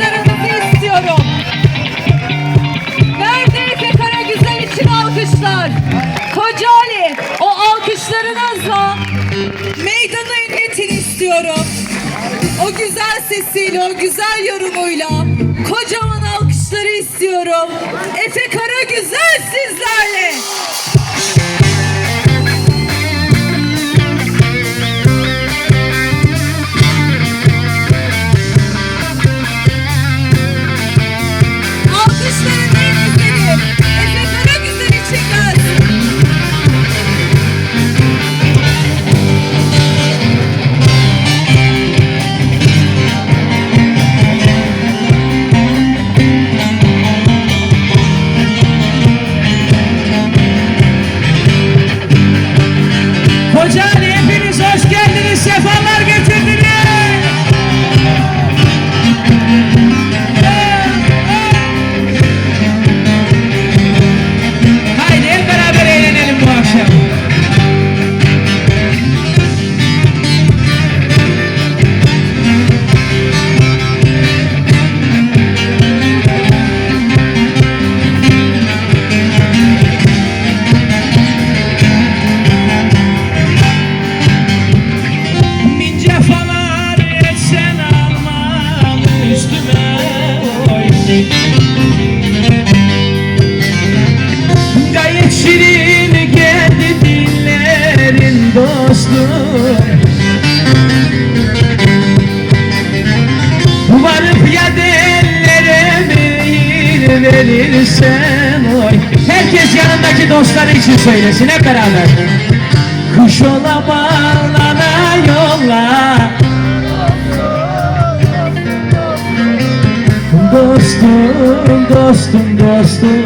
alkışlarınızı istiyorum. Neredeyse Kara Güzel için alkışlar. Koca Ali o alkışlarınızla meydana inletini istiyorum. O güzel sesiyle, o güzel yorumuyla kocaman alkışları istiyorum. Efe Kara Güzel sizlerle. Gayet şirin geldi dillerin dostum Varıp ya dellere meyil verirsen oy. Herkes yanındaki dostları için söylesin hep beraber. Kuş ola bağlana yolla Dostum, dostum, dostum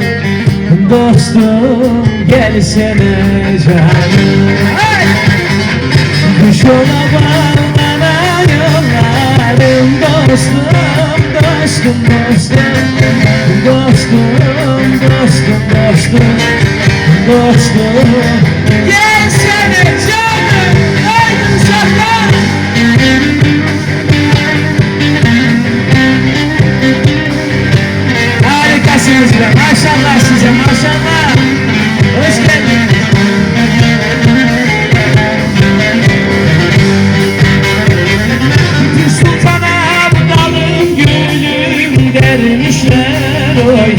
Dostum gelsene canım! Kuş ola bağlana yollarım Dostum, dostum, dostum Dostum, dostum, dostum Dostum Gelsene Harikasınız be maşallah size maşallah. Hoş geldin Sultana dalım gülüm dermişler oy.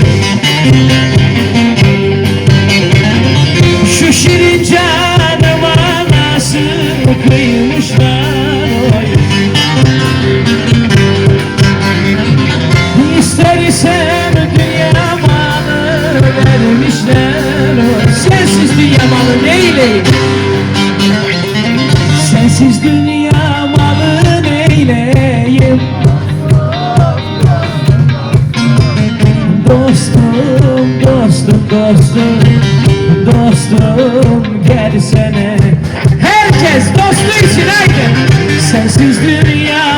Şu şirin canıma nasıl kıymışlar oy. İster isem dostum, dostum Dostum gelsene Herkes dostu için haydi. Sensiz dünya